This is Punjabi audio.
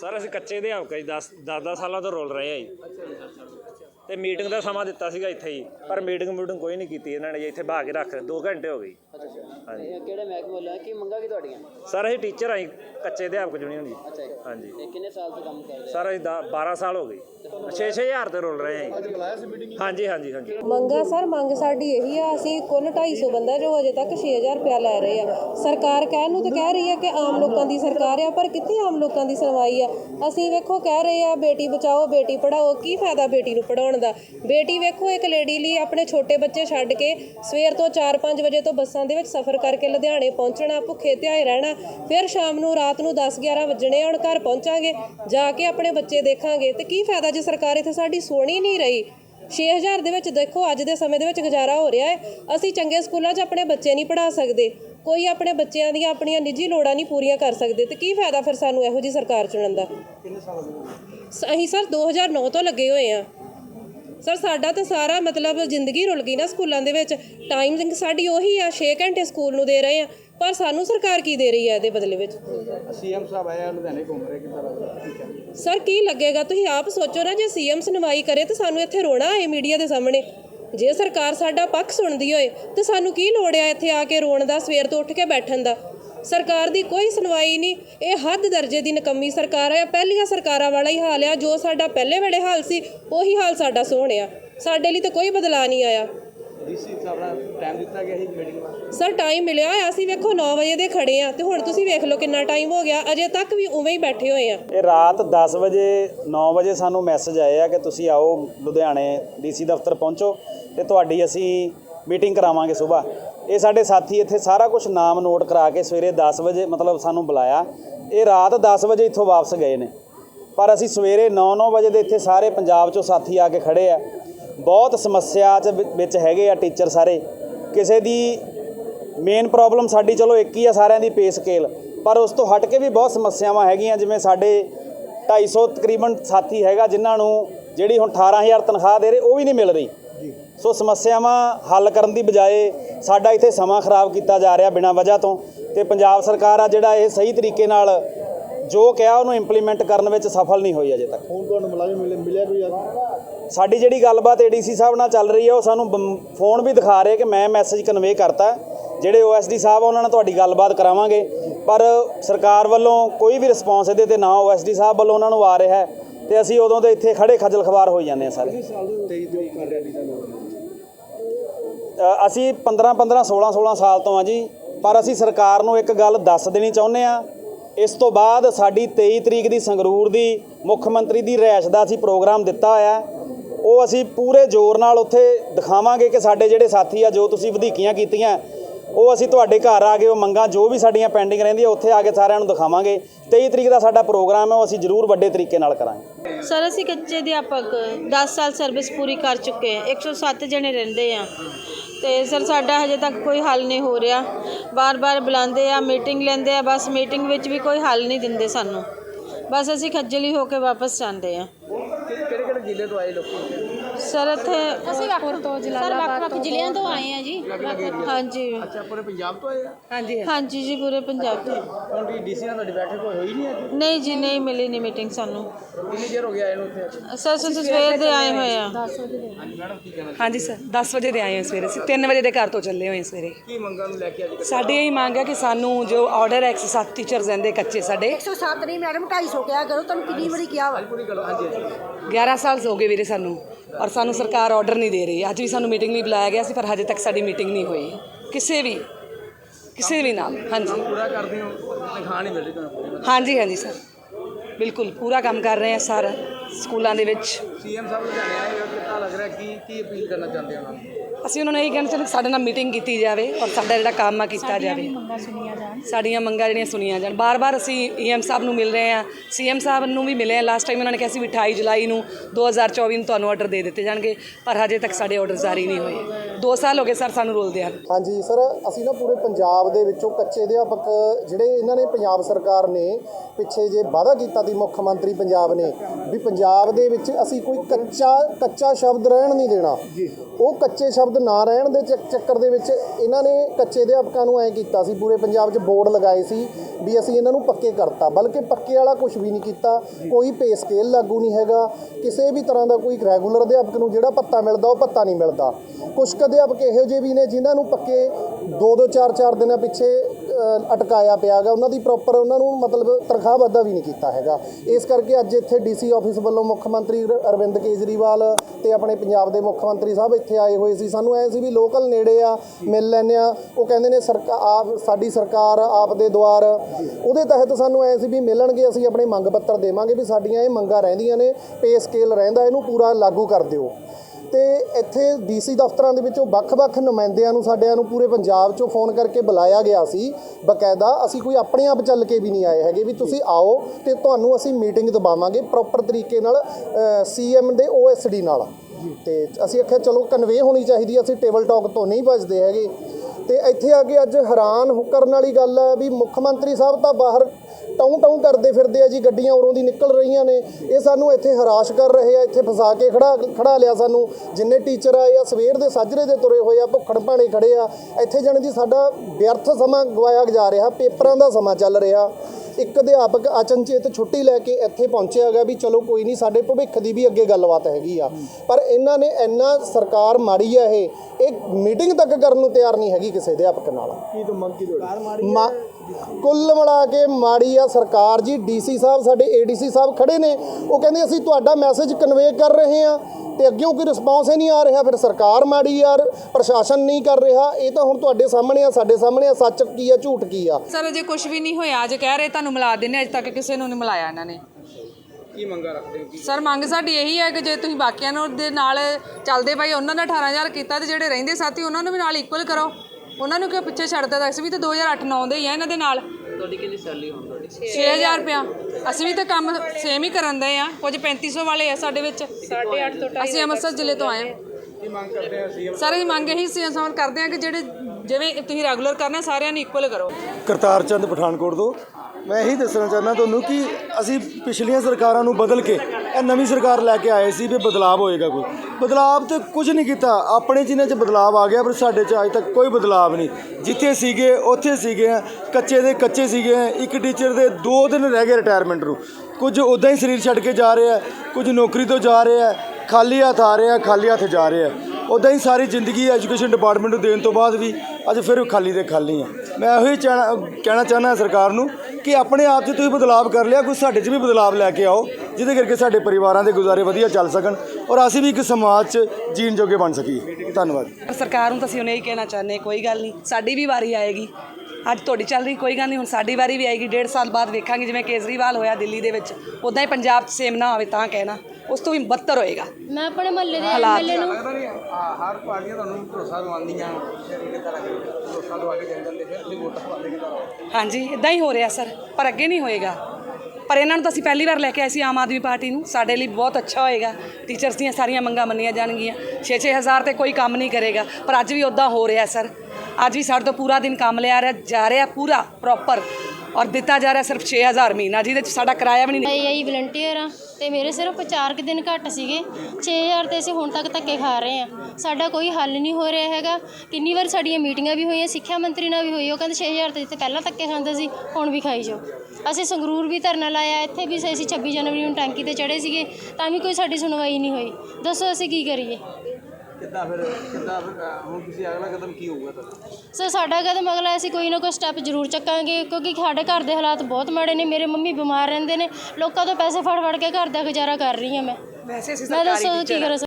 ਸਰ ਅਸੀਂ ਕੱਚੇ ਦੇ ਹਵਕਾ ਜੀ 10 10 ਸਾਲਾਂ ਤੋਂ ਰੋਲ ਰਹੇ ਹਾਂ ਜੀ। ਤੇ ਮੀਟਿੰਗ ਦਾ ਸਮਾਂ ਦਿੱਤਾ ਸੀਗਾ ਇੱਥੇ ਹੀ ਪਰ ਮੀਟਿੰਗ ਮੀਟਿੰਗ ਕੋਈ ਨਹੀਂ ਕੀਤੀ ਇਹਨਾਂ ਨੇ ਇੱਥੇ ਬਹਾ ਕੇ ਰੱਖ 2 ਘੰਟੇ ਹੋ ਗਏ। ਹਾਂਜੀ। ਇਹ ਕਿਹੜੇ ਮਹਿਕਮੇ ਵੱਲੋਂ ਹੈ? ਕੀ ਮੰਗਾ ਕੀ ਤੁਹਾਡੀਆਂ? ਸਰ ਅਸੀਂ ਟੀਚਰ ਆਂ ਜੀ, ਕੱਚੇ ਦੇ ਹਵਕ ਯੂਨੀਅਨ ਜੀ। ਅੱਛਾ ਜੀ। ਹਾਂਜੀ। ਤੇ ਕਿੰਨੇ ਸਾਲ ਤੋਂ ਕੰਮ ਕਰ ਰਹੇ ਸਰ ਅਸੀਂ ਦਸ- 12 ਸਾਲ ਹੋ ਗਏ। 6-6000 ਤੇ ਰੋਲ ਰਹੇ ਆ ਜੀ। ਹਾਂਜੀ ਹਾਂਜੀ ਹਾਂਜੀ। ਮੰਗਾ ਸਰ ਮੰਗ ਸਾਡੀ ਇਹੀ ਆ ਅਸੀਂ ਕੁੱਲ 250 ਬੰਦਾ ਜੋ ਅਜੇ ਤੱਕ 6000 ਰੁਪਇਆ ਲੈ ਰਹੇ ਆ। ਸਰਕਾਰ ਕਹਿਣ ਨੂੰ ਤਾਂ ਕਹਿ ਰਹੀ ਆ ਕਿ ਆਮ ਲੋਕਾਂ ਦੀ ਸਰਕਾਰ ਆ ਪਰ ਕਿੱਥੇ ਆਮ ਲੋਕਾਂ ਦੀ ਸੁਣਵਾਈ ਆ? ਅਸੀਂ ਵੇਖੋ ਕਹਿ ਰਹੇ ਆ ਬੇਟੀ ਬਚਾਓ ਬੇਟੀ ਪੜਾਓ ਕੀ ਫਾਇਦਾ ਬੇਟੀ ਨੂੰ ਪੜਾਉਣ ਦਾ। ਬੇਟੀ ਵੇਖੋ ਇੱਕ ਲੇਡੀ ਲਈ ਆਪਣੇ ਛੋਟੇ ਬੱਚੇ ਛੱਡ ਕੇ ਸਵੇਰ ਤੋਂ 4-5 ਵਜੇ ਤੋਂ ਬੱਸਾਂ ਦੇ ਵਿੱਚ ਸਫ਼ਰ ਕਰਕੇ ਲੁਧਿਆਣੇ ਪਹੁੰਚਣਾ ਭੁੱਖੇ ਧਿਆਏ ਰਹਿਣਾ ਫਿਰ ਸ਼ਾਮ ਨੂੰ ਰਾਤ ਨੂੰ 10-11 ਵਜਣੇ ਹੁਣ ਘਰ ਪਹੁੰਚਾਂਗੇ ਜਾ ਕੇ ਆਪਣੇ ਬੱਚੇ ਦੇਖਾਂਗੇ। ਤੇ ਕੀ ਫਾਇਦਾ ਜੇ ਸਰਕਾਰ ਇੱਥੇ ਸਾਡੀ ਸੁਣੀ ਨਹੀਂ ਰਹੀ? 6000 ਦੇ ਵਿੱਚ ਦੇਖੋ ਅੱਜ ਦੇ ਸਮੇਂ ਦੇ ਵਿੱਚ ਗੁਜ਼ਾਰਾ ਹੋ ਰਿਹਾ ਹੈ। ਅਸੀਂ ਚੰਗੇ ਸਕੂਲਾਂ 'ਚ ਆਪਣੇ ਬੱਚੇ ਨਹੀਂ ਪੜ੍ਹਾ ਸਕਦੇ। ਕੋਈ ਆਪਣੇ ਬੱਚਿਆਂ ਦੀਆਂ ਆਪਣੀਆਂ ਨਿੱਜੀ ਲੋੜਾਂ ਨਹੀਂ ਪੂਰੀਆਂ ਕਰ ਸਕਦੇ। ਤੇ ਕੀ ਫਾਇਦਾ ਫਿਰ ਸਾਨੂੰ ਇਹੋ ਜੀ ਸਰਕਾਰ ਚੁਣਨ ਦਾ? ਕਿੰਨੇ ਸਾਲ ਹੋ ਅਸੀਂ ਸਰ 2009 ਤੋਂ ਲੱਗੇ ਹੋਏ ਆ ਸਰ ਸਾਡਾ ਤਾਂ ਸਾਰਾ ਮਤਲਬ ਜ਼ਿੰਦਗੀ ਰੁਲ ਗਈ ਨਾ ਸਕੂਲਾਂ ਦੇ ਵਿੱਚ। ਟਾਈਮਿੰਗ ਸਾਡੀ ਉਹੀ ਆ 6 ਘੰਟੇ ਸਕੂਲ ਨੂੰ ਦੇ ਰਹੇ ਆ। ਪਰ ਸਾਨੂੰ ਸਰਕਾਰ ਕੀ ਦੇ ਰਹੀ ਹੈ ਇਹਦੇ ਬਦਲੇ ਵਿੱਚ? ਸੀਐਮ ਸਾਹਿਬ ਆਏ ਆ ਲੁਧਿਆਣੇ ਘੁੰਮ ਰਹੇ ਕਿੱਦਾਂ ਸਰ ਕੀ ਲੱਗੇਗਾ? ਤੁਸੀਂ ਆਪ ਸੋਚੋ ਨਾ ਜੇ ਸੀਐਮ ਸੁਣਵਾਈ ਕਰੇ ਤਾਂ ਸਾਨੂੰ ਇੱਥੇ ਰੋਣਾ ਹੈ ਮੀਡੀਆ ਦੇ ਸਾਹਮਣੇ। ਜੇ ਸਰਕਾਰ ਸਾਡਾ ਪੱਖ ਸੁਣਦੀ ਹੋਏ ਤਾਂ ਸਾਨੂੰ ਕੀ ਲੋੜ ਆ ਇੱਥੇ ਆ ਕੇ ਰੋਣ ਦਾ ਸਵੇਰ ਤੋਂ ਉੱਠ ਕੇ ਬੈਠਣ ਦਾ? ਸਰਕਾਰ ਦੀ ਕੋਈ ਸੁਣਵਾਈ ਨਹੀਂ। ਇਹ ਹੱਦ ਦਰਜੇ ਦੀ ਨਕੰਮੀ ਸਰਕਾਰ ਹੈ ਪਹਿਲੀਆਂ ਸਰਕਾਰਾਂ ਵਾਲਾ ਹੀ ਹਾਲ ਆ। ਜੋ ਸਾਡਾ ਪਹਿਲੇ ਵੇਲੇ ਹਾਲ ਸੀ ਉਹੀ ਹਾਲ ਸਾਡਾ ਸੋਹਣਿਆ ਸਾਡੇ ਲਈ ਤਾਂ ਕੋਈ ਬਦਲਾਅ ਨਹੀਂ ਆਇਆ। ਡੀਸੀ ਸਾਹਿਬ ਨਾਲ ਟਾਈਮ ਦਿੱਤਾ ਗਿਆ ਸੀ ਮੀਟਿੰਗ ਵਾਸਤੇ ਸਰ ਟਾਈਮ ਮਿਲਿਆ ਹੋਇਆ ਅਸੀਂ ਵੇਖੋ 9 ਵਜੇ ਦੇ ਖੜੇ ਆ। ਤੇ ਹੁਣ ਤੁਸੀਂ ਵੇਖ ਲਓ ਕਿੰਨਾ ਟਾਈਮ ਹੋ ਗਿਆ। ਅਜੇ ਤੱਕ ਵੀ ਉਵੇਂ ਹੀ ਬੈਠੇ ਹੋਏ ਆ। ਇਹ ਰਾਤ 10 ਵਜੇ 9 ਵਜੇ ਸਾਨੂੰ ਮੈਸੇਜ ਆਏ ਆ ਕਿ ਤੁਸੀਂ ਆਓ ਲੁਧਿਆਣੇ ਡੀਸੀ ਦਫ਼ਤਰ ਪਹੁੰਚੋ ਤੇ ਤੁਹਾਡੀ ਅਸੀਂ ਮੀਟਿੰਗ ਕਰਾਵਾਂਗੇ ਸਵੇਰ। ਇਹ ਸਾਡੇ ਸਾਥੀ ਇੱਥੇ ਸਾਰਾ ਕੁਝ ਨਾਮ ਨੋਟ ਕਰਾ ਕੇ ਸਵੇਰੇ 10 ਵਜੇ ਮਤਲਬ ਸਾਨੂੰ ਬੁਲਾਇਆ। ਇਹ ਰਾਤ 10 ਵਜੇ ਇੱਥੋਂ ਵਾਪਸ ਗਏ ਨੇ। ਪਰ ਅਸੀਂ ਸਵੇਰੇ 9-9 ਵਜੇ ਦੇ ਇੱਥੇ ਸਾਰੇ ਪੰਜਾਬ ਚੋਂ ਸਾਥੀ ਆ ਕੇ ਖੜੇ ਆ। ਬਹੁਤ ਸਮੱਸਿਆ ਚ ਵਿੱਚ ਹੈਗੇ ਆ ਟੀਚਰ ਸਾਰੇ। ਕਿਸੇ ਦੀ ਮੇਨ ਪ੍ਰੋਬਲਮ ਸਾਡੀ ਚਲੋ ਇੱਕ ਹੀ ਆ ਸਾਰਿਆਂ ਦੀ ਪੇ ਸਕੇਲ ਪਰ ਉਸ ਤੋਂ ਹਟ ਕੇ ਵੀ ਬਹੁਤ ਸਮੱਸਿਆਵਾਂ ਹੈਗੀਆਂ ਜਿਵੇਂ ਸਾਡੇ 250 ਤਕਰੀਬਨ ਸਾਥੀ ਹੈਗਾ ਜਿਨ੍ਹਾਂ ਨੂੰ ਜਿਹੜੀ ਹੁਣ 18000 ਤਨਖਾਹ ਦੇ ਰਹੇ ਉਹ ਵੀ ਨਹੀਂ ਮਿਲ ਰਹੀ। ਸੋ ਸਮੱਸਿਆਵਾਂ ਹੱਲ ਕਰਨ ਦੀ ਬਜਾਏ ਸਾਡਾ ਇੱਥੇ ਸਮਾਂ ਖਰਾਬ ਕੀਤਾ ਜਾ ਰਿਹਾ ਬਿਨਾਂ ਵਜ੍ਹਾ ਤੋਂ ਤੇ ਪੰਜਾਬ ਸਰਕਾਰ ਆ ਜਿਹੜਾ ਇਹ ਸਹੀ ਤਰੀਕੇ ਨਾਲ ਜੋ ਕਿਹਾ ਉਹਨੂੰ ਇੰਪਲੀਮੈਂਟ ਕਰਨ ਵਿੱਚ ਸਫਲ ਨਹੀਂ ਹੋਈ ਅਜੇ ਤੱਕ। ਹੁਣ ਤੁਹਾਨੂੰ ਮੁਲਾਜ਼ਮ ਮਿਲੇ ਮਿਲਿਆ ਕੋਈ ਅੱਜ? ਸਾਡੀ ਜਿਹੜੀ ਗੱਲਬਾਤ ਏਡੀਸੀ ਸਾਹਿਬ ਨਾਲ ਚੱਲ ਰਹੀ ਹੈ ਉਹ ਸਾਨੂੰ ਫੋਨ ਵੀ ਦਿਖਾ ਰਹੇ ਕਿ ਮੈਂ ਮੈਸੇਜ ਕਨਵੇ ਕਰਤਾ। ਜਿਹੜੇ ਓਐਸਡੀ ਸਾਹਿਬ ਉਹਨਾਂ ਨਾਲ ਤੁਹਾਡੀ ਗੱਲਬਾਤ ਕਰਾਵਾਂਗੇ। ਪਰ ਸਰਕਾਰ ਵੱਲੋਂ ਕੋਈ ਵੀ ਰਿਸਪੌਂਸ ਇਹਦੇ ਤੇ ਨਾ ਓਐਸਡੀ ਸਾਹਿਬ ਵੱਲੋਂ ਉਹਨਾਂ ਨੂੰ ਆ ਰਿਹਾ ਹੈ ਤੇ ਅਸੀਂ ਉਦੋਂ ਦੇ ਇੱਥੇ ਖੜੇ ਖੱਜਲ ਖਵਾਰ ਹੋਈ ਜਾਂਦੇ ਆ ਸਾਰੇ। ਅਸੀਂ 15 15 16 16 ਸਾਲ ਤੋਂ ਆ ਜੀ, ਪਰ ਅਸੀਂ ਸਰਕਾਰ ਨੂੰ ਇੱਕ ਗੱਲ ਦੱਸ ਦੇਣੀ ਚਾਹੁੰਦੇ ਆ ਇਸ ਤੋਂ ਬਾਅਦ ਸਾਡੀ 23 ਤਰੀਕ ਦੀ ਸੰਗਰੂਰ ਦੀ ਮੁੱਖ ਮੰਤਰੀ ਦੀ ਰਿਹਾਇਸ਼ ਦਾ ਅਸੀਂ ਪ੍ਰੋਗਰਾਮ ਦਿੱਤਾ ਹੋਇਆ ਉਹ ਅਸੀਂ ਪੂਰੇ ਜ਼ੋਰ ਨਾਲ ਉੱਥੇ ਦਿਖਾਵਾਂਗੇ ਕਿ ਸਾਡੇ ਜਿਹੜੇ ਸਾਥੀ ਆ, ਜੋ ਤੁਸੀਂ ਵਧੀਕੀਆਂ ਕੀਤੀਆਂ, ਉਹ ਅਸੀਂ ਤੁਹਾਡੇ ਘਰ ਆ ਕੇ ਉਹ ਮੰਗਾਂ ਜੋ ਵੀ ਸਾਡੀਆਂ ਪੈਂਡਿੰਗ ਰਹਿੰਦੀਆਂ, ਉੱਥੇ ਆ ਕੇ ਸਾਰਿਆਂ ਨੂੰ ਦਿਖਾਵਾਂਗੇ। 23 ਤਰੀਕ ਦਾ ਸਾਡਾ ਪ੍ਰੋਗਰਾਮ ਹੈ, ਉਹ ਅਸੀਂ ਜ਼ਰੂਰ ਵੱਡੇ ਤਰੀਕੇ ਨਾਲ ਕਰਾਂਗੇ। ਸਰ, ਅਸੀਂ ਕੱਚੇ ਅਧਿਆਪਕ 10 ਸਾਲ ਸਰਵਿਸ ਪੂਰੀ ਕਰ ਚੁੱਕੇ ਹਾਂ। 107 ਜਣੇ ਰਹਿੰਦੇ ਆ। ਤੇ ਸਰ, ਸਾਡਾ ਹਜੇ ਤੱਕ ਕੋਈ ਹੱਲ ਨਹੀਂ ਹੋ ਰਿਹਾ। ਬਾਰ-ਬਾਰ ਬੁਲਾਉਂਦੇ ਆ, ਮੀਟਿੰਗ ਲੈਂਦੇ ਆ, ਬਸ ਮੀਟਿੰਗ ਵਿੱਚ ਵੀ ਕੋਈ ਹੱਲ ਨਹੀਂ ਦਿੰਦੇ ਸਾਨੂੰ। ਬਸ ਅਸੀਂ ਖੱਜਲੀ ਹੋ ਕੇ ਵਾਪਸ ਜਾਂਦੇ ਆ। ਕਿਹੜੇ ਕਿਹੜੇ ਜ਼ਿਲ੍ਹੇ ਤੋਂ ਆਏ ਲੋਕੀ? ਸਰ ਇੱਥੇ ਅਸੀਂ ਵੱਖ ਤੋਂ ਸਰ ਵੱਖ ਵੱਖ ਜ਼ਿਲ੍ਹਿਆਂ ਤੋਂ ਆਏ ਆ ਜੀ। ਹਾਂਜੀ। ਅੱਛਾ ਪੂਰੇ ਪੰਜਾਬ ਤੋਂ ਆਏ ਆ? ਹਾਂਜੀ ਜੀ ਪੂਰੇ ਪੰਜਾਬ ਤੋਂ। ਹੁਣ ਵੀ ਡੀਸੀ ਨਾਲ ਤੁਹਾਡੀ ਬੈਠਕ ਹੋਈ ਹੋਈ ਨਹੀਂ ਅੱਜ? ਨਹੀਂ ਜੀ ਨਹੀਂ ਮਿਲੀ ਨਹੀਂ ਮੀਟਿੰਗ ਸਾਨੂੰ। ਕਿੰਨੀ ਦੇਰ ਹੋ ਗਿਆ ਆਏ ਨੂੰ ਉੱਥੇ ਅੱਜ? ਸਰ ਅਸੀਂ ਸਵੇਰ ਦੇ ਆਏ ਹੋਏ ਆ। ਹਾਂਜੀ ਮੈਡਮ ਕੀ ਕਹਿਣਾ ਹਾਂਜੀ ਸਰ 10 ਵਜੇ ਦੇ ਆਏ ਹਾਂ ਸਵੇਰੇ। ਅਸੀਂ 3 ਵਜੇ ਦੇ ਘਰ ਤੋਂ ਚੱਲੇ ਹੋਏ ਹਾਂ ਸਵੇਰੇ। ਕੀ ਮੰਗਾਂ ਨੂੰ ਲੈ ਕੇ ਅੱਜ ਸਾਡੀ ਇਹ ਮੰਗ ਹੈ ਕਿ ਸਾਨੂੰ ਜੋ ਆਰਡਰ ਹੈ 107 ਟੀਚਰਸ ਰਹਿੰਦੇ ਕੱਚੇ ਸਾਡੇ। 107 ਨਹੀਂ ਮੈਡਮ 250 ਕਿਹਾ ਕਰੋ ਤੁਹਾਨੂੰ ਕਿੰਨੀ ਵਾਰੀ ਕਿਹਾ ਵਾ? ਪੂਰੀ ਗੱਲ ਹਾਂਜੀ ਹਾਂਜੀ। 11 ਸਾਲ ਹੋ ਗਏ ਵੀਰੇ ਸਾਨੂੰ। ਔਰ ਸਾਨੂੰ ਸਰਕਾਰ ਆਰਡਰ ਨਹੀਂ ਦੇ ਰਹੀ। ਅੱਜ ਵੀ ਸਾਨੂੰ ਮੀਟਿੰਗ ਲਈ ਬੁਲਾਇਆ ਗਿਆ ਸੀ ਪਰ ਹਜੇ ਤੱਕ ਸਾਡੀ ਮੀਟਿੰਗ ਨਹੀਂ ਹੋਈ। ਕਿਸੇ ਵੀ ਕਿਸੇ ਵੀ ਨਾਲ ਹਾਂਜੀ। ਪੂਰਾ ਕਰਦੇ ਹੋ ਤਨਖਾਹ ਨਹੀਂ ਮਿਲ ਰਹੀ ਤੁਹਾਨੂੰ ਹਾਂਜੀ ਹਾਂਜੀ ਸਰ। ਬਿਲਕੁਲ ਪੂਰਾ ਕੰਮ ਕਰ ਰਹੇ ਹਾਂ ਸਾਰਾ ਸਕੂਲਾਂ ਦੇ ਵਿੱਚ। ਸੀਐਮ ਸਾਹਿਬ ਲੁਧਿਆਣੇ ਆਏ ਹੋ ਕਿੱਦਾਂ ਲੱਗ ਰਿਹਾ ਕੀ ਕੀ ਅਪੀਲ ਕਰਨਾ ਚਾਹੁੰਦੇ ਹੋ ਉਹਨਾਂ ਨੂੰ? ਅਸੀਂ ਉਹਨਾਂ ਨੂੰ ਇਹ ਕਹਿਣਾ ਚਾਹੁੰਦੇ ਕਿ ਸਾਡੇ ਨਾਲ ਮੀਟਿੰਗ ਕੀਤੀ ਜਾਵੇ ਔਰ ਸਾਡਾ ਜਿਹੜਾ ਕੰਮ ਆ ਕੀਤਾ ਜਾਵੇ। ਸਾਡੀਆਂ ਮੰਗਾਂ ਜਿਹੜੀਆਂ ਸੁਣੀਆਂ ਜਾਣ। ਬਾਰ-ਬਾਰ ਅਸੀਂ ਈਐਮ ਸਾਹਿਬ ਨੂੰ ਮਿਲ ਰਹੇ ਹਾਂ। ਸੀਐਮ ਸਾਹਿਬ ਨੂੰ ਵੀ ਮਿਲੇ ਹਾਂ। ਲਾਸਟ ਟਾਈਮ ਉਹਨਾਂ ਨੇ ਕਿਹਾ ਸੀ ਵੀ 28 ਜੁਲਾਈ ਨੂੰ 2024 ਨੂੰ ਤੁਹਾਨੂੰ ਆਰਡਰ ਦੇ ਦਿੱਤੇ ਜਾਣਗੇ ਪਰ ਹਜੇ ਤੱਕ ਸਾਡੇ ਆਰਡਰ ਜਾਰੀ ਨਹੀਂ ਹੋਏ। 2 ਸਾਲ ਹੋ ਗਏ ਸਰ ਸਾਨੂੰ ਰੋਲਦੇ ਹਨ। ਹਾਂਜੀ ਸਰ ਅਸੀਂ ਨਾ ਪੂਰੇ ਪੰਜਾਬ ਦੇ ਵਿੱਚੋਂ ਕੱਚੇ ਅਧਿਆਪਕ ਜਿਹੜੇ ਇਹਨਾਂ ਨੇ ਪੰਜਾਬ ਸਰਕਾਰ ਨੇ ਪਿੱਛੇ ਜੇ ਵਾਅਦਾ ਕੀਤਾ ਸੀ ਮੁੱਖ ਮੰਤਰੀ ਪੰਜਾਬ ਨੇ ਵੀ ਪੰਜਾਬ ਦੇ ਵਿੱਚ ਅਸੀਂ ਕੋਈ ਕੱਚਾ ਕੱਚਾ ਸ਼ਬਦ ਰਹਿਣ ਨਹੀਂ ਦੇਣਾ। ਉਹ ਕੱਚੇ ਸ਼ਬਦ ਸ਼ਬਦ ਨਾ ਰਹਿਣ ਦੇ ਚੱਕ- ਚੱਕਰ ਦੇ ਵਿੱਚ ਇਹਨਾਂ ਨੇ ਕੱਚੇ ਅਧਿਆਪਕਾਂ ਨੂੰ ਐ ਕੀਤਾ ਸੀ, ਪੂਰੇ ਪੰਜਾਬ 'ਚ ਬੋਰਡ ਲਗਾਏ ਸੀ ਵੀ ਅਸੀਂ ਇਹਨਾਂ ਨੂੰ ਪੱਕੇ ਕਰਤਾ, ਬਲਕਿ ਪੱਕੇ ਵਾਲਾ ਕੁਝ ਵੀ ਨਹੀਂ ਕੀਤਾ, ਕੋਈ ਪੇ ਸਕੇਲ ਲਾਗੂ ਨਹੀਂ ਹੈਗਾ, ਕਿਸੇ ਵੀ ਤਰ੍ਹਾਂ ਦਾ ਕੋਈ ਰੈਗੂਲਰ ਅਧਿਆਪਕ ਨੂੰ ਜਿਹੜਾ ਭੱਤਾ ਮਿਲਦਾ ਉਹ ਭੱਤਾ ਨਹੀਂ ਮਿਲਦਾ। ਕੁਝ ਕੁ ਅਧਿਆਪਕ ਇਹੋ ਜਿਹੇ ਵੀ ਨੇ ਜਿਨ੍ਹਾਂ ਨੂੰ ਪੱਕੇ ਦੋ ਦੋ ਚਾਰ ਚਾਰ ਦਿਨਾਂ ਪਿੱਛੇ ਅਟਕਾਇਆ ਪਿਆ ਗਾ ਉਹਨਾਂ ਦੀ ਪ੍ਰੋਪਰ ਉਹਨਾਂ ਨੂੰ ਮਤਲਬ ਤਨਖਾਹ ਵਾਧਾ ਵੀ ਨਹੀਂ ਕੀਤਾ ਹੈਗਾ। ਇਸ ਕਰਕੇ ਅੱਜ ਇੱਥੇ ਡੀਸੀ ਆਫਿਸ ਵੱਲੋਂ ਮੁੱਖ ਮੰਤਰੀ ਅਰਵਿੰਦ ਕੇਜਰੀਵਾਲ ਤੇ ਆਪਣੇ ਪੰਜਾਬ ਦੇ ਮੁੱਖ ਮੰਤਰੀ ਸਾਹਿਬ ਇੱਥੇ ਆਏ ਹੋਏ ਸੀ। ਸਾਨੂੰ ਐ ਸੀ ਵੀ ਲੋਕਲ ਨੇੜੇ ਆ, ਮਿਲ ਲੈਂਦੇ ਆ। ਉਹ ਕਹਿੰਦੇ ਨੇ ਸਰਕਾਰ ਆਪ, ਸਾਡੀ ਸਰਕਾਰ ਆਪ ਦੇ ਦੁਆਰ। ਉਹਦੇ ਤਹਿਤ ਸਾਨੂੰ ਐ ਸੀ ਵੀ ਮਿਲਣਗੇ, ਅਸੀਂ ਆਪਣੇ ਮੰਗ ਪੱਤਰ ਦੇਵਾਂਗੇ ਵੀ ਸਾਡੀਆਂ ਇਹ ਮੰਗਾਂ ਰਹਿੰਦੀਆਂ ਨੇ ਪੇ ਸਕੇਲ ਰਹਿੰਦਾ, ਇਹਨੂੰ ਪੂਰਾ ਲਾਗੂ ਕਰ ਦਿਓ। ਤੇ ਇੱਥੇ ਡੀਸੀ ਦਫ਼ਤਰਾਂ ਦੇ ਵਿੱਚੋਂ ਵੱਖ-ਵੱਖ ਨੁਮਾਇੰਦਿਆਂ ਨੂੰ ਸਾਡਿਆਂ ਨੂੰ ਪੂਰੇ ਪੰਜਾਬ 'ਚੋਂ ਫੋਨ ਕਰਕੇ ਬੁਲਾਇਆ ਗਿਆ ਸੀ ਬਕਾਇਦਾ। ਅਸੀਂ ਕੋਈ ਆਪਣੇ ਆਪ ਚੱਲ ਕੇ ਵੀ ਨਹੀਂ ਆਏ ਹੈਗੇ ਵੀ ਤੁਸੀਂ ਆਓ ਤੇ ਤੁਹਾਨੂੰ ਅਸੀਂ ਮੀਟਿੰਗ ਦਬਾਵਾਂਗੇ ਪ੍ਰੋਪਰ ਤਰੀਕੇ ਨਾਲ ਸੀਐਮ ਦੇ ਓਐਸਡੀ ਨਾਲ। ਤੇ ਅਸੀਂ ਆਖਿਆ ਚਲੋ ਕਨਵੇ ਹੋਣੀ ਚਾਹੀਦੀ ਅਸੀਂ ਟੇਬਲ ਟਾਕ ਤੋਂ ਨਹੀਂ ਭੱਜਦੇ ਹੈਗੇ। ਤੇ ਇੱਥੇ ਆ ਕੇ ਅੱਜ ਹੈਰਾਨ ਕਰਨ ਵਾਲੀ ਗੱਲ ਹੈ ਵੀ ਮੁੱਖ ਮੰਤਰੀ ਸਾਹਿਬ ਤਾਂ ਬਾਹਰ ਟੌਂ ਟੌਂ ਕਰਦੇ ਫਿਰਦੇ ਆ ਜੀ, ਗੱਡੀਆਂ ਉਰੋਂ ਦੀ ਨਿਕਲ ਰਹੀਆਂ ਨੇ। ਇਹ ਸਾਨੂੰ ਇੱਥੇ ਹਰਾਸ਼ ਕਰ ਰਹੇ ਆ, ਇੱਥੇ ਫਸਾ ਕੇ ਖੜਾ ਖੜਾ ਲਿਆ ਸਾਨੂੰ। ਜਿੰਨੇ ਟੀਚਰ ਆਏ ਆ, ਸਵੇਰ ਦੇ ਸਾਜਰੇ ਦੇ ਤੁਰੇ ਹੋਏ ਆ ਭੁੱਖਣ ਭਾਣੇ ਖੜੇ ਆ। ਇੱਥੇ ਜਾਣੀ ਦੀ ਸਾਡਾ ਵਿਅਰਥ ਸਮਾਂ ਗਵਾਇਆ ਜਾ ਰਿਹਾ, ਪੇਪਰਾਂ ਦਾ ਸਮਾਂ ਚੱਲ ਰਿਹਾ। ਇੱਕ ਅਧਿਆਪਕ ਅਚਨਚੇਤ ਛੁੱਟੀ ਲੈ ਕੇ ਇੱਥੇ ਪਹੁੰਚਿਆ ਹੈਗਾ ਵੀ ਚਲੋ ਕੋਈ ਨਹੀਂ ਸਾਡੇ ਭਵਿੱਖ ਦੀ ਵੀ ਅੱਗੇ ਗੱਲਬਾਤ ਹੈਗੀ ਆ। ਪਰ ਇਹਨਾਂ ਨੇ ਇੰਨਾ ਸਰਕਾਰ ਮਾੜੀ ਆ ਇਹ ਇਹ ਮੀਟਿੰਗ ਤੱਕ ਕਰਨ ਨੂੰ ਤਿਆਰ ਨਹੀਂ ਹੈਗੀ ਕਿਸੇ ਅਧਿਆਪਕ ਨਾਲ। ਕੀ ਤੋਂ ਮੰਗ ਕੀ ਮਾ ਕੁੱਲ ਮਿਲਾ ਕੇ ਮਾੜੀ ਆ ਸਰਕਾਰ ਜੀ ਡੀਸੀ ਸਾਹਿਬ ਸਾਡੇ ਏਡੀਸੀ ਸਾਹਿਬ ਖੜੇ ਨੇ। ਉਹ ਕਹਿੰਦੇ ਅਸੀਂ ਤੁਹਾਡਾ ਮੈਸੇਜ ਕਨਵੇ ਕਰ ਰਹੇ ਹਾਂ ਤੇ ਅੱਗਿਓਂ ਕੋਈ ਰਿਸਪੌਂਸ ਹੀ ਨਹੀਂ ਆ ਰਿਹਾ। ਫਿਰ ਸਰਕਾਰ ਮਾੜੀ ਯਾਰ ਪ੍ਰਸ਼ਾਸਨ ਨਹੀਂ ਕਰ ਰਿਹਾ। ਇਹ ਤਾਂ ਹੁਣ ਤੁਹਾਡੇ ਸਾਹਮਣੇ ਆ ਸਾਡੇ ਸਾਹਮਣੇ ਆ ਸੱਚ ਕੀ ਆ ਝੂਠ ਕੀ ਆ? ਸਰ ਅਜੇ ਕੁਝ ਵੀ ਨਹੀਂ ਹੋਇਆ। ਅਜੇ ਕਹਿ ਰਹੇ ਤੁਹਾਨੂੰ ਮਿਲਾ ਦਿੰਨੇ ਅਜੇ ਤੱਕ ਕਿਸੇ ਨੂੰ ਨਹੀਂ ਮਿਲਾਇਆ ਇਹਨਾਂ ਨੇ। ਕੀ ਮੰਗਾ ਰੱਖਦੇ ਹੋ ਸਰ ਮੰਗ ਸਾਡੀ ਇਹੀ ਹੈ ਕਿ ਜੇ ਤੁਸੀਂ ਬਾਕੀਆਂ ਨੂੰ ਦੇ ਨਾਲ ਚੱਲਦੇ ਭਾਈ ਉਹਨਾਂ ਦਾ 18000 ਕੀਤਾ ਤੇ ਜਿਹੜੇ ਰਹਿੰਦੇ ਸਾਥੀ ਉਹਨਾਂ ਨੂੰ ਵੀ ਨਾਲ ਇਕੁਅਲ ਕਰੋ। ਉਹਨਾਂ ਨੂੰ ਕਿਉਂ ਪਿੱਛੇ ਛੱਡਦੇ ਤਾਂ ਅਸੀਂ ਵੀ ਤਾਂ 2008 9 ਦੇ ਹੀ ਆ ਇਹਨਾਂ ਦੇ ਨਾਲ। ਤੁਹਾਡੀ ਕਿੰਨੀ ਸੈਲਰੀ ਹੁਣ ਤੁਹਾਡੀ 6000 ਰੁਪਇਆ। ਅਸੀਂ ਵੀ ਤਾਂ ਕੰਮ ਸੇਮ ਹੀ ਕਰਨ ਦੇ ਆ। ਕੁਝ 3500 ਵਾਲੇ ਆ ਸਾਡੇ ਵਿੱਚ। 8.5 ਤੋਂ ਅਸੀਂ ਅੰਮ੍ਰਿਤਸਰ ਜ਼ਿਲ੍ਹੇ ਤੋਂ ਆਏ ਹਾਂ ਕੀ ਮੰਗ ਕਰਦੇ ਆ ਸੀਐਮ ਸਰ ਮੰਗ ਇਹੀ ਸੀ ਸਮਝ ਕਰਦੇ ਆ ਕਿ ਜਿਹੜੇ ਜਿਵੇਂ ਤੁਸੀਂ ਰੈਗੂਲਰ ਕਰਨਾ ਸਾਰਿਆਂ ਨੂੰ ਇਕੁਅਲ ਕਰੋ। ਕਰਤਾਰ ਚੰਦ ਪਠਾਨਕੋਟ ਤੋਂ। ਮੈਂ ਇਹੀ ਦੱਸਣਾ ਚਾਹੁੰਦਾ ਤੁਹਾਨੂੰ ਕਿ ਅਸੀਂ ਪਿਛਲੀਆਂ ਸਰਕਾਰਾਂ ਨੂੰ ਬਦਲ ਕੇ ਇਹ ਨਵੀਂ ਸਰਕਾਰ ਲੈ ਕੇ ਆਏ ਸੀ ਵੀ ਬਦਲਾਅ ਹੋਏਗਾ ਕੋਈ। ਬਦਲਾਅ ਤੇ ਕੁਝ ਨਹੀਂ ਕੀਤਾ। ਆਪਣੇ ਜਿਨ੍ਹਾਂ 'ਚ ਬਦਲਾਅ ਆ ਗਿਆ, ਪਰ ਸਾਡੇ 'ਚ ਅਜੇ ਤੱਕ ਕੋਈ ਬਦਲਾਅ ਨਹੀਂ। ਜਿੱਥੇ ਸੀਗੇ, ਉੱਥੇ ਸੀਗੇ, ਕੱਚੇ ਦੇ ਕੱਚੇ ਸੀਗੇ। ਇੱਕ ਟੀਚਰ ਦੇ 2 ਦਿਨ ਰਹਿ ਗਏ ਰਿਟਾਇਰਮੈਂਟ ਨੂੰ। ਕੁਝ ਉਦਾਂ ਹੀ ਸਰੀਰ ਛੱਡ ਕੇ ਜਾ ਰਹੇ ਆ ਕੁਝ ਨੌਕਰੀ ਤੋਂ ਜਾ ਰਿਹਾ ਖਾਲੀ ਹੱਥ ਆ ਰਿਹਾ, ਖਾਲੀ ਹੱਥ ਜਾ ਰਹੇ ਆ ਉਦਾਂ ਹੀ ਸਾਰੀ ਜ਼ਿੰਦਗੀ ਐਜੂਕੇਸ਼ਨ ਡਿਪਾਰਟਮੈਂਟ ਨੂੰ ਦੇਣ ਤੋਂ ਬਾਅਦ ਵੀ ਅੱਜ ਫਿਰ ਖਾਲੀ ਦੇ ਖਾਲੀ ਆ। ਮੈਂ ਇਹੋ ਹੀ ਕਹਿਣਾ ਚਾਹੁੰਦਾ ਸਰਕਾਰ ਨੂੰ ਕਿ ਆਪਣੇ ਆਪ 'ਚ ਤੁਸੀਂ ਬਦਲਾਵ ਕਰ ਲਿਆ ਕੁਝ ਸਾਡੇ 'ਚ ਵੀ ਬਦਲਾਵ ਲੈ ਕੇ ਆਓ, ਜਿਹਦੇ ਕਰਕੇ ਸਾਡੇ ਪਰਿਵਾਰਾਂ ਦੇ ਗੁਜ਼ਾਰੇ ਵਧੀਆ ਚੱਲ ਸਕਣ ਔਰ ਅਸੀਂ ਵੀ ਇੱਕ ਸਮਾਜ 'ਚ ਜੀਣ ਜੋਗੇ ਬਣ ਸਕੀਏ। ਧੰਨਵਾਦ। ਸਰਕਾਰ ਨੂੰ ਤਾਂ ਅਸੀਂ ਉਹਨੇ ਹੀ ਕਹਿਣਾ ਚਾਹੁੰਦੇ ਕੋਈ ਗੱਲ ਨਹੀਂ, ਸਾਡੀ ਵੀ ਵਾਰੀ ਆਏਗੀ। ਅੱਜ ਤੁਹਾਡੀ ਚੱਲ ਰਹੀ ਕੋਈ ਗੱਲ ਨਹੀਂ, ਹੁਣ ਸਾਡੀ ਵਾਰੀ ਵੀ ਆਏਗੀ, ਡੇਢ ਸਾਲ ਬਾਅਦ ਵੇਖਾਂਗੇ, ਜਿਵੇਂ ਕੇਜਰੀਵਾਲ ਹੋਇਆ ਦਿੱਲੀ ਦੇ ਵਿੱਚ ਉਦਾਂ ਹੀ ਪੰਜਾਬ 'ਚ ਸੇਮ ਨਾ ਹੋਵੇ ਤਾਂ ਕਹਿਣਾ। ਉਸ ਤੋਂ ਵੀ ਬੱਤਰ ਹੋਏਗਾ। ਮੈਂ ਆਪਣੇ ਮਹੱਲੇ ਦੇ ਹਾਲਾਤ ਐਮਐਲਏ ਨੂੰ ਲੱਗਦਾ ਨਹੀਂ ਆ- ਹਰ ਪਾਰਟੀਆਂ ਤੁਹਾਨੂੰ ਭਰੋਸਾ ਦਵਾਉਂਦੀਆਂ ਫਿਰ ਕਿੱਦਾਂ ਲੱਗਦਾ? ਭਰੋਸਾ ਦਵਾ ਕੇ ਜਾਂਦੇ ਫਿਰ ਅਸੀਂ ਵੋਟਾਂ ਪਾਉਂਦੇ ਕਿੱਦਾਂ ਹਾਂਜੀ ਇਦਾਂ ਹੀ ਹੋ ਰਿਹਾ ਸਰ ਪਰ ਅੱਗੇ ਨਹੀਂ ਹੋਏਗਾ। ਪਰ ਇਹਨਾਂ ਨੂੰ ਤਾਂ ਅਸੀਂ ਪਹਿਲੀ ਵਾਰ ਲੈ ਕੇ ਆਏ ਸੀ ਆਮ ਆਦਮੀ ਪਾਰਟੀ ਨੂੰ। ਸਾਡੇ ਲਈ ਬਹੁਤ ਅੱਛਾ ਹੋਏਗਾ। ਟੀਚਰਸ ਦੀਆਂ ਸਾਰੀਆਂ ਮੰਗਾਂ ਮੰਨੀਆਂ ਜਾਣਗੀਆਂ। 6-6 ਹਜ਼ਾਰ ਤੇ ਕੋਈ ਕੰਮ ਨਹੀਂ ਕਰੇਗਾ। ਪਰ ਅੱਜ ਵੀ ਉਦਾਂ ਹੋ ਰਿਹਾ ਸਰ। ਅੱਜ ਵੀ ਸਾਡੇ ਤੋਂ ਪੂਰਾ ਦਿਨ ਕੰਮ ਲਿਆ ਰਿਹਾ ਜਾ ਰਿਹਾ ਪੂਰਾ ਪ੍ਰੋਪਰ ਔਰ ਦਿੱਤਾ ਜਾ ਰਿਹਾ ਸਿਰਫ 6000 ਮਹੀਨਾ, ਜਿਹਦੇ ਚ ਸਾਡਾ ਕਿਰਾਇਆ ਵੀ ਨਹੀਂ ਆਈ ਆਈ ਵਲੰਟੀਅਰ ਆ ਤੇ ਮੇਰੇ ਸਿਰਫ 4 ਕੁ ਦਿਨ ਘੱਟ ਸੀਗੇ। 6000 ਤੇ ਅਸੀਂ ਹੁਣ ਤੱਕ ਧੱਕੇ ਖਾ ਰਹੇ ਆ ਸਾਡਾ ਕੋਈ ਹੱਲ ਨਹੀਂ ਹੋ ਰਿਹਾ ਹੈਗਾ। ਕਿੰਨੀ ਵਾਰ ਸਾਡੀਆਂ ਮੀਟਿੰਗਾਂ ਵੀ ਹੋਈਆਂ, ਸਿੱਖਿਆ ਮੰਤਰੀ ਨਾਲ ਵੀ ਹੋਈ, ਉਹ ਕਹਿੰਦੇ 6000 ਤੇ ਜਿੱਥੇ ਪਹਿਲਾਂ ਧੱਕੇ ਖਾਂਦੇ ਸੀ, ਹੁਣ ਵੀ ਖਾਈ ਜਾਓ। ਅਸੀਂ ਸੰਗਰੂਰ ਵੀ ਧਰਨਾ ਲਾਇਆ, ਇੱਥੇ ਵੀ ਅਸੀਂ 26 ਜਨਵਰੀ ਨੂੰ ਟੈਂਕੀ ਤੇ ਚੜੇ ਸੀਗੇ, ਤਾਂ ਵੀ ਕੋਈ ਸਾਡੀ ਸੁਣਵਾਈ ਨਹੀਂ ਹੋਈ। ਦੱਸੋ ਅਸੀਂ ਕੀ ਕਰੀਏ? ਕਿੱਦਾਂ ਫਿਰ ਕਿੱਦਾਂ ਫਿਰ ਅ, ਹੁਣ ਤੁਸੀਂ ਅਗਲਾ ਕਦਮ ਕੀ ਹੋਊਗਾ ਤੁਹਾਡਾ? ਸੋ ਸਾਡਾ ਕਦਮ ਅਗਲਾ ਅਸੀਂ ਕੋਈ ਨਾ ਕੋਈ ਸਟੈਪ ਜ਼ਰੂਰ ਚੱਕਾਂਗੇ ਕਿਉਂਕਿ ਸਾਡੇ ਘਰ ਦੇ ਹਾਲਾਤ ਬਹੁਤ ਮਾੜੇ ਨੇ ਮੇਰੇ ਮੰਮੀ ਬਿਮਾਰ ਰਹਿੰਦੇ ਨੇ ਲੋਕਾਂ ਤੋਂ ਪੈਸੇ ਫੜ ਫੜ ਕੇ ਘਰ ਦਾ ਗੁਜ਼ਾਰਾ ਕਰ ਰਹੀ ਹਾਂ ਮੈਂ। ਵੈਸੇ ਅਸੀਂ ਮੈਂ ਸਰਕਾਰੀ ਦੱਸੋ ਕੀ। ਕਰਾਂ